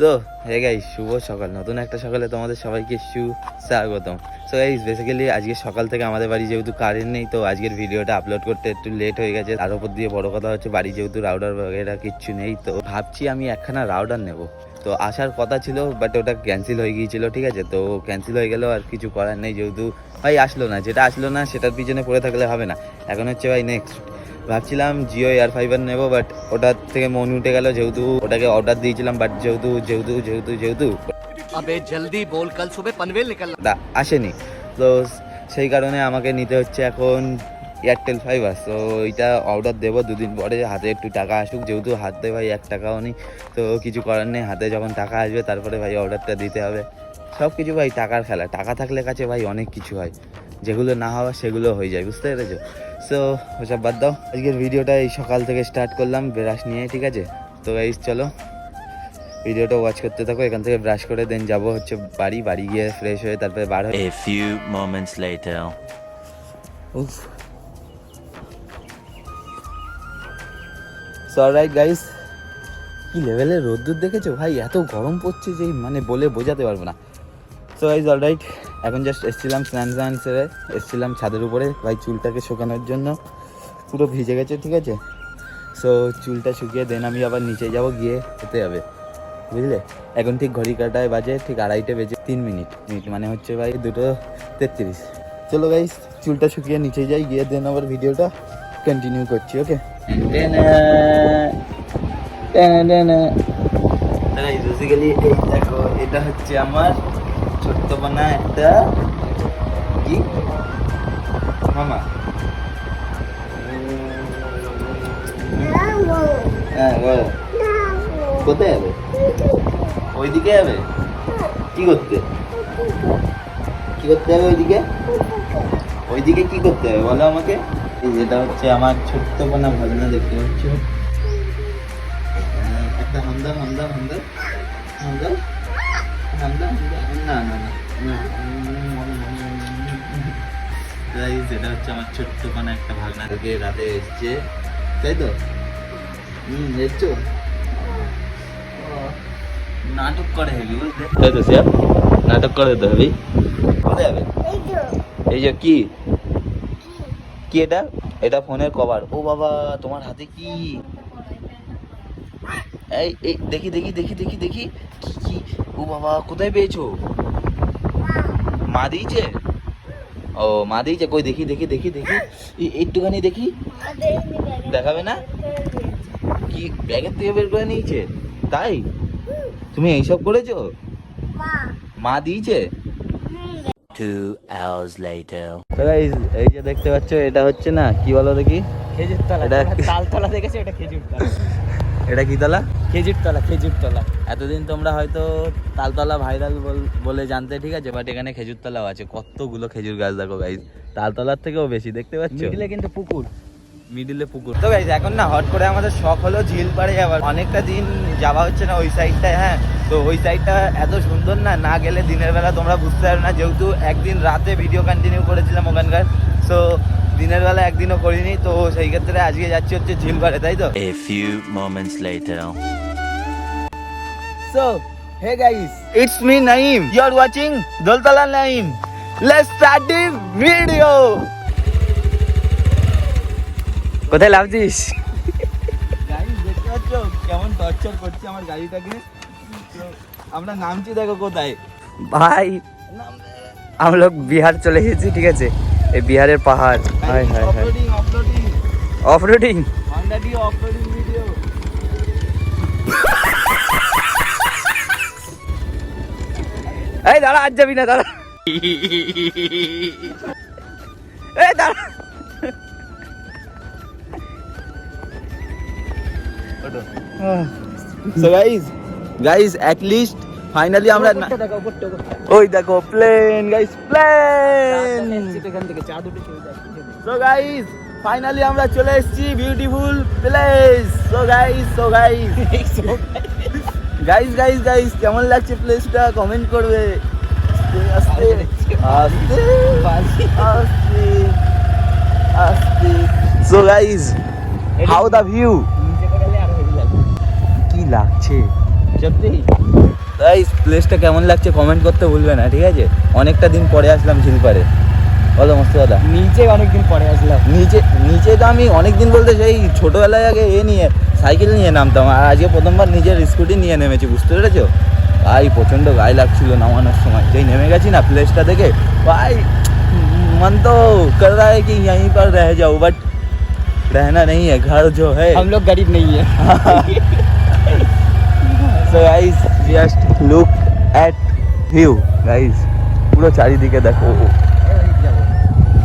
So hey guys শুভ সকাল। নতুন একটা সকালে তোমাদের সবাইকে সুস্বাগতম। সো গাইস বেসিক্যালি আজকে সকাল থেকে আমাদের বাড়ি যেহেতু কারেন্ট নেই, তো আজকের ভিডিওটা আপলোড করতে একটু লেট হয়ে গেছে। তার উপর দিয়ে বড় কথা হচ্ছে, বাড়ি যেহেতু রাউডার বগেরা কিচ্ছু নেই, তো ভাবছি আমি একখানা রাউডার নেব। তো আসার কথা ছিল বাট ওটা ক্যান্সেল হয়ে গিয়েছিল, ঠিক আছে? তো ক্যান্সেল হয়ে গেলেও আর কিছু করার নেই, যেহেতু ভাই আসলো না। যেটা আসলো না, সেটার পিছনে পড়ে থাকলে হবে না। এখন হচ্ছে ভাই নেক্সট ভাবছিলাম জিও এয়ার ফাইবার নেব বাট ওটার থেকে মন উঠে গেল যেহেতু ওটাকে অর্ডার দিয়েছিলাম বাট যেহেতু যেহেতু যেহেতু যেহেতু। আবে জলদি বল কাল সুবে পানভেল নিকাল আসেনি। তো সেই কারণে আমাকে নিতে হচ্ছে এখন এয়ারটেল ফাইবার তো এটা অর্ডার দেবো দুদিন পরে হাতে একটু টাকা আসুক যেহেতু হাতে ভাই এক টাকাও নেই তো কিছু করার নেই হাতে যখন টাকা আসবে তারপরে ভাই অর্ডারটা দিতে হবে। সব কিছু ভাই টাকার খেলা টাকা থাকলে কাছে ভাই অনেক কিছু হয়। যেগুলো না হওয়া সেগুলো হয়ে যায় বুঝতে পেরেছ? সো ওসব বাদ দাও। আজকের ভিডিওটা এই সকাল থেকে স্টার্ট করলাম ব্রাশ নিয়ে ঠিক আছে? তো গাইজ চলো। ভিডিওটা ওয়াচ করতে থাকো এখান থেকে ব্রাশ করে দেন যাব হচ্ছে বাড়ি বাড়ি গিয়ে ফ্রেশ হয়ে তারপরে বার হয়ে few moments later. উফ। রাইট গাইস কি লেভেলের রোদ্দুর দেখেছ? ভাই এত গরম পড়ছে যে মানে বলে বোঝাতে পারব না। সো গাইজ অলরাইট এখন জাস্ট এসছিলাম স্নান স্নান সেরে, এসছিলাম ছাদের উপরে, ভাই চুলটাকে শুকানোর জন্য। পুরো ভিজে গেছে, ঠিক আছে? সো চুলটা শুকিয়ে দেন আমি আবার নিচে যাব, গিয়ে হতে হবে। বুঝলে? এখন ঠিক ঘড়ি কাটায় বাজে, ঠিক আড়াইটে বেজে তিন মিনিট। মিনিট মানে হচ্ছে ভাই দুটো তেত্রিশ। চলো ভাই চুলটা শুকিয়ে নিচে যাই, গিয়ে দেন আবার ভিডিওটা কন্টিনিউ করছি ওকে বেসিক্যালি এই দেখো এটা হচ্ছে আমার ছোট্ট বানা একটা কি মামা হ্যাঁ বলো কোথায় যাবে ওইদিকে যাবে কি করতে কি করতে হবে ওইদিকে ওইদিকে কি করতে হবে বলো আমাকে যেটা হচ্ছে আমার ছোট্ট কোনা ভাবনা দেখতে পাচ্ছ একটা হামদা হামদা হামদা হামদা এটা হচ্ছে আমার ছোট্ট কোনা একটা ভাগনা। থেকে রাতে এসছে। তাই তো? হুম এসছো? নাটক করে হেবি বুঝলে? তাই তো স্যার নাটক করে তো হেবি? কোথায় যাবে? এই যে কি? কি? এটা? এটা ফোনের কভার। ও বাবা তোমার হাতে কি? এই এই দেখি দেখি দেখি দেখি দেখি। কি কি? ও বাবা কোথায় পেয়েছ? মা দিয়েছে? ও মা দিয়েছে কই দেখি দেখি দেখি দেখি। এই- একটুখানি দেখি। দেখাবে না? কি ব্যাগের থেকে বের করে নিয়েছে? তাই? তুমি এইসব করেছ? মা দিয়েছে? Two hours later. তো guys, এই যে দেখতে পাচ্ছ এটা হচ্ছে না কি বলো দেখি? খেজুর তলা এটা- তালতলা দেখেছ? এটা খেজুর তলা। এটা কি তালা? খেজুর তলা খেজুর তলা এতদিন তোমরা হয়তো তালতলা ভাইরাল বলে জানতে ঠিক আছে? বাট এখানে খেজুর তলাও আছে। কতগুলো খেজুর গাছ দেখো গাইজ তালতলার থেকেও বেশি দেখতে পাচ্ছ? মিডিলে কিন্তু পুকুর। মিডিলে পুকুর। তো গাইজ এখন না হট করে আমাদের শখ হলো ঝিল পাড়ে যাওয়ার। অনেকটা দিন যাওয়া হচ্ছে না ওই সাইডটায় হ্যাঁ? তো ওই সাইডটা এত সুন্দর না না গেলে দিনের বেলা তোমরা বুঝতে পারবে না। যেহেতু একদিন রাতে ভিডিও কন্টিনিউ করেছিলাম ওখানকার। সো দিনের বেলা একদিনও করিনি তো সেই ক্ষেত্রে আজকে যাচ্ছি হচ্ছে ঝিল পাড়ে তাই তো A few moments later. So, hey guys, it's me Naeem. You're watching Doltala Naeem. Let's start the video. কোথায় লাভছিস গাড়ি দেখতে পাচ্ছ কেমন টর্চার করছে আমার গাড়িটাকে তো আমরা নামছি দেখো কোথায় ভাই हम लोग बिहार চলে এসেছি ঠিক আছে এই বিহারের পাহাড়। হায় হায় হায়। অফরোডিং এই দাঁড়া আজ যাবি না দাঁড়া। এই দাঁড়া। So guys guys at least finally আমরা ওই দেখো প্লেন গাইস প্লেন এখান থেকে সো গাইস ফাইনালি আমরা চলে এসেছি beautiful place so guys so guys guys guys guys কেমন লাগছে প্লেসটা কমেন্ট করবে। আস্তে আস্তে আস্তে আস্তে so guys how the view কি লাগছে? সত্যি? এই প্লেসটা কেমন লাগছে কমেন্ট করতে ভুলবে না ঠিক আছে অনেকটা দিন পরে আসলাম ঝিলপারে বলো মস্ত দাদা নিচে অনেকদিন পরে আসলাম নিচে নিচে তো আমি অনেক দিন বলতে সেই ছোটোবেলায় আগে এ নিয়ে সাইকেল নিয়ে নামতাম আর আজকে প্রথমবার নিজের স্কুটি নিয়ে নেমেছি বুঝতে পেরেছো ভাই প্রচণ্ড গায়ে লাগছিল নামানোর সময় যেই নেমে গেছি না প্লেসটা দেখে ভাই मन तो कर रहा है कि यहीं पर रह जाओ बट रहना नहीं है घर जो है हम लोग गरीब नहीं है so guys just look at view guys পুরো চারিদিকে দেখো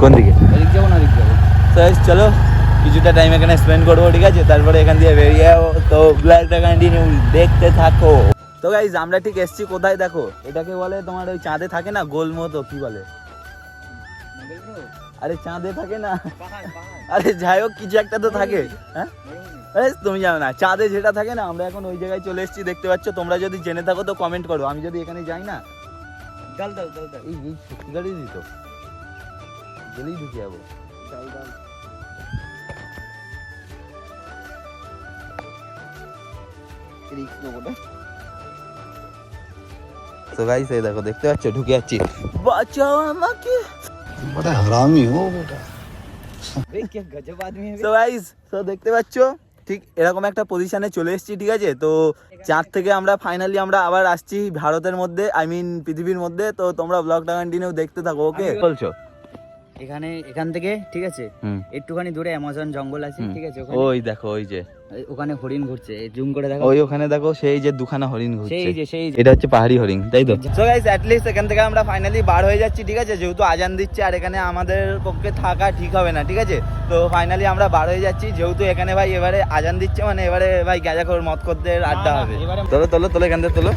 কোন দিকে? যাব না যাব। চলো, কিছুটা টাইম এখানে স্পেন্ড করব, ঠিক আছে? তারপরে এখান দিয়ে বেরিয়ে যাব। তো ব্ল্যাকটা কন্টিনিউ দেখতে থাকো। তো গাইজ আমরা ঠিক এসছি, কোথায় দেখো? এটাকে বলে তোমার ওই চাঁদে থাকে না, গোল মতো, কি বলে? আরে চাঁদে থাকে না। আরে যাই হোক কিছু একটা তো থাকে। হ্যাঁ? আরে তুমি জানো না চাঁদে যেটা থাকে না আমরা এখন ওই জায়গায় চলে এসেছি দেখতে পাচ্ছ তোমরা যদি জেনে থাকো তো কমেন্ট করো। আমি যদি এখানে যাই না ডাল ডাল ডাল ডাল এই এই গাড়ি দিত গেলেই ঢুকে যাব। ডাল ডাল রিক্স নেব না। তো গাইস এই দেখো দেখতে পাচ্ছ? ঢুকে যাচ্ছি। বাঁচাও আমাকে। बड़ा হারামি ও দেখতে ঠিক এরকম একটা চলে এসেছি ঠিক আছে? তো চাঁদ থেকে আমরা ফাইনালি আমরা আবার আসছি ভারতের মধ্যে আই মিন পৃথিবীর মধ্যে। তো তোমরা ব্লগটা কন্টিনিউ দেখতে থাকো ওকে বলছো এখানে এখান থেকে ঠিক আছে? একটুখানি দূরে অ্যামাজন জঙ্গল আছে ঠিক আছে? ওই দেখো ওই যে। ওখানে হরিণ ঘুরছে জুম করে দেখো ওই ওখানে দেখো সেই যে দুখানা হরিণ ঘুরছে। সেই যে সেই এটা হচ্ছে পাহাড়ি হরিণ তাই তো? সো গাইস অ্যাট লিস্ট এখান থেকে আমরা ফাইনালি বার হয়ে যাচ্ছি ঠিক আছে? যেহেতু আজান দিচ্ছে আর এখানে আমাদের পক্ষে থাকা ঠিক হবে না ঠিক আছে? তো ফাইনালি আমরা বার হয়ে যাচ্ছি যেহেতু এখানে ভাই এবারে আজান দিচ্ছে মানে এবারে ভাই গাঁজা খোর মদ করতে আড্ডা হবে। তোলো তোলো তোলো এখান থেকে তোলো।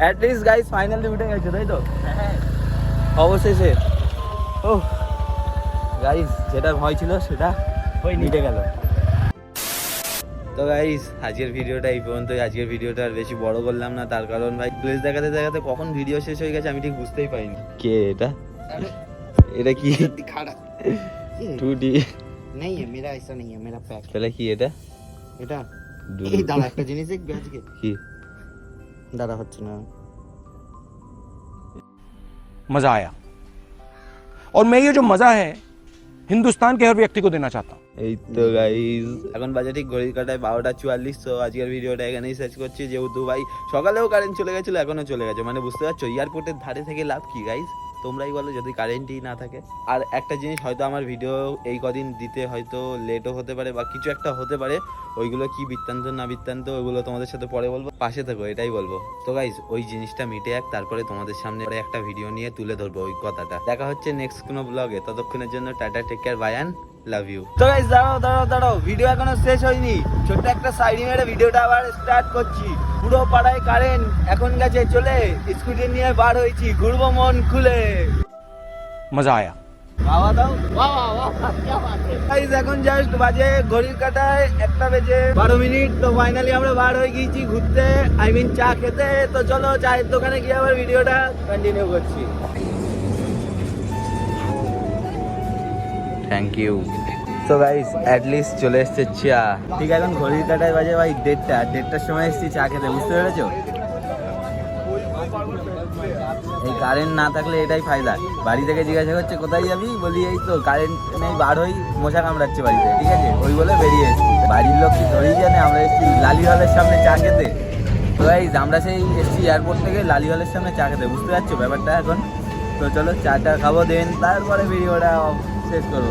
অ্যাট লিস্ট গাইস ফাইনালি উঠে গেছে তাই তো অবশেষে ও গাইস যেটা ভয় ছিল সেটা হয়নি। মিটে গেল তো গাইস আজকের ভিডিওটা এই পর্যন্তই আজকের ভিডিওটা আর বেশি বড় করলাম না তার কারণ ভাই প্লেস দেখাতে দেখাতে কখন ভিডিও শেষ হয়ে গেছে আমি ঠিক বুঝতেই পারিনি কে এটা এটা কি खड़ा টু ডি नहीं है मेरा ऐसा नहीं है मेरा पैक তাহলে কি এটা এটা ডু- এই দাঁড়া একটা জিনিস দেখবি আজকে কি দাঁড়া হচ্ছে না मज़ा आया और मैं ये जो मज़ा है हिंदुस्तान के हर व्यक्ति को देना चाहता हूँ এই তো গাইজ এখন বাজে ঠিক ঘড়ির কাটায় বারোটা চুয়াল্লিশ তো আজকের ভিডিওটা এখানেই শেষ করছি যেহেতু ভাই সকালেও কারেন্ট চলে গেছিলো এখনো চলে গেছে মানে বুঝতে পারছো এয়ারপোর্টের ধারে থেকে লাভ কি গাইজ তোমরাই বলো যদি কারেন্টই না থাকে। আর একটা জিনিস হয়তো আমার ভিডিও এই কদিন দিতে হয়তো লেটও হতে পারে বা কিছু একটা হতে পারে, ওইগুলো কি বৃত্তান্ত না বৃত্তান্ত, ওইগুলো তোমাদের সাথে পরে বলব। পাশে থাকো, এটাই বলব। তো গাইজ ওই জিনিসটা মিটে এক তারপরে তোমাদের সামনে একটা ভিডিও নিয়ে তুলে ধরবো ওই কথাটা। দেখা হচ্ছে নেক্সট কোনো ব্লগে ততক্ষণের জন্য tata take care Bayern love you তো গাইস দাঁড়াও দাঁড়াও দাঁড়াও ভিডিও এখনও শেষ হয়নি। ছোট্ট একটা সাইড মেরে ভিডিওটা আবার স্টার্ট করছি। পুরো পাড়ায় কারেন্ট। এখন গেছে চলে স্কুটি নিয়ে বার হয়েছি ঘুরবো মন খুলে। মজা আয়া। বাবা দাও। বাবা এখন জাস্ট বাজে ঘড়ির কাটায় একটা বেজে বারো মিনিট। তো ফাইনালি আমরা বার হয়ে গিয়েছি ঘুরতে। আই মিন চা খেতে। তো চলো চায়ের দোকানে গিয়ে আবার ভিডিওটা কন্টিনিউ করছি। থ্যাংক ইউ তো গাইস অ্যাট লিস্ট চলে এসছে চা। ঠিক এখন ঘড়ির কাটায় বাজে ভাই দেড়টা। দেড়টার সময় এসেছি, চা খেতে, বুঝতে পেরেছ? এই কারেন্ট না থাকলে এটাই ফায়দা। বাড়ি থেকে জিজ্ঞাসা করছে, কোথায় যাবি? বলি, এই তো কারেন্ট নেই, বার হই, মশা কামড়াচ্ছে বাড়িতে। ঠিক আছে, ওই বলে বেরিয়ে এসেছি। বাড়ির লোক কি ধরেই জানে? আমরা এসেছি লালি হলের সামনে চা খেতে। তো গাইজ আমরা সেই এসেছি এয়ারপোর্ট থেকে লালি হলের সামনে চা খেতে। বুঝতে পারছ ব্যাপারটা এখন? তো চলো, চাটা খাব দেন তারপরে ভিডিওটা শেষ করব।